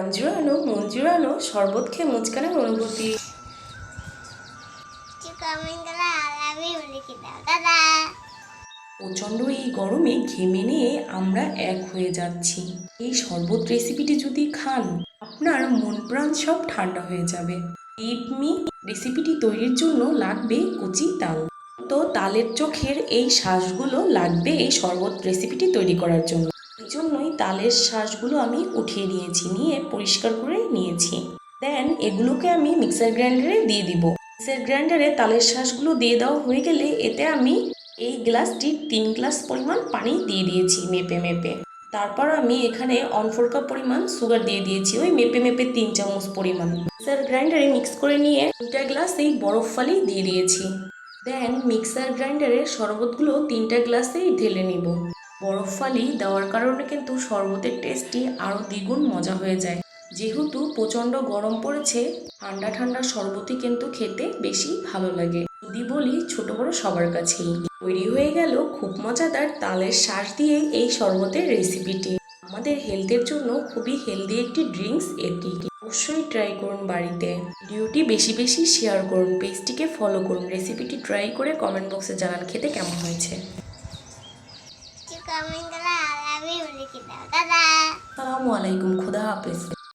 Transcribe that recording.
মন জুড়ানো শরবত খেয়ে মুচকানোর অনুভূতি। প্রচণ্ড এই গরমে ঘেমে নিয়ে আমরা এক হয়ে যাচ্ছি। এই শরবত রেসিপিটি যদি খান, আপনার মন প্রাণ সব ঠান্ডা হয়ে যাবে। মি রেসিপিটি তৈরির জন্য লাগবে কচি তাল। তো তালের চোখের এই শ্বাসগুলো লাগবে এই শরবত রেসিপিটি তৈরি করার জন্য। জন্যই তালের শ্বাসগুলো আমি উঠিয়ে নিয়েছি, নিয়ে পরিষ্কার করে নিয়েছি। দেন এগুলোকে আমি মিক্সার গ্রাইন্ডারে দিয়ে দিব। মিক্সার গ্রাইন্ডারে তালের শ্বাসগুলো দিয়ে দেওয়া হয়ে গেলে এতে আমি এই গ্লাসটি তিন গ্লাস পরিমাণ পানি দিয়ে দিয়েছি মেপে মেপে। তারপর আমি এখানে অন ফোর কাপ পরিমাণ সুগার দিয়ে দিয়েছি, ওই মেপে মেপে তিন চামচ পরিমাণ। মিক্সার গ্রাইন্ডারে মিক্স করে নিয়ে দুটা গ্লাস এই বরফ ফালি দিয়ে দিয়েছি। দেন মিক্সার গ্রাইন্ডারে শরবতগুলো তিনটা গ্লাসেই ঢেলে নিব। বরফ ফালি দেওয়ার কারণে কিন্তু শরবতের টেস্টটি আরও দ্বিগুণ মজা হয়ে যায়। যেহেতু প্রচণ্ড গরম পড়েছে, ঠান্ডা ঠান্ডা শরবতই কিন্তু খেতে বেশি ভালো লাগে। যদি বলি ছোট বড় সবার কাছেই। তৈরি হয়ে গেল খুব মজাদার তালের শ্বাস দিয়ে এই শরবতের রেসিপিটি আমাদের হেলথের জন্য খুবই হেলদি একটি ড্রিঙ্কস এটি অবশ্যই ট্রাই করুন বাড়িতে। ভিডিওটি বেশি বেশি শেয়ার করুন পেজটিকে ফলো করুন। রেসিপিটি ট্রাই করে কমেন্ট বক্সে জানান, খেতে কেমন হয়েছে? চিকমিঙ্গলা আলাবি লিখে দাও দাদা আসসালামু আলাইকুম খুদা হাফেজ